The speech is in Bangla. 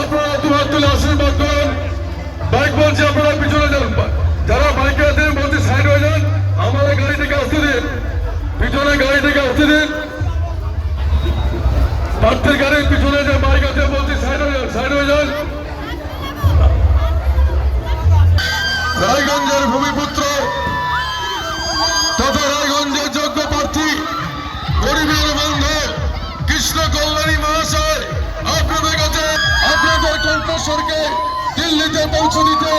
আপনারা দুহাত তুলে আশীর্বাদ করুন। বাইক বলছি, আপনারা পিছনে যান। যারা বাইকে আছেন বলছি সাইড হয়ে যান। আমাদের গাড়ি থেকে আসতে দিন। পিছনে গাড়ি থেকে আসতে দিন। প্রার্থীর গাড়ির পিছনে যে বাইক আছে, বলছি সাইড হয়ে যান সাইড হয়ে যান। রায়গঞ্জের ভূমি পৌঁছে দিতে।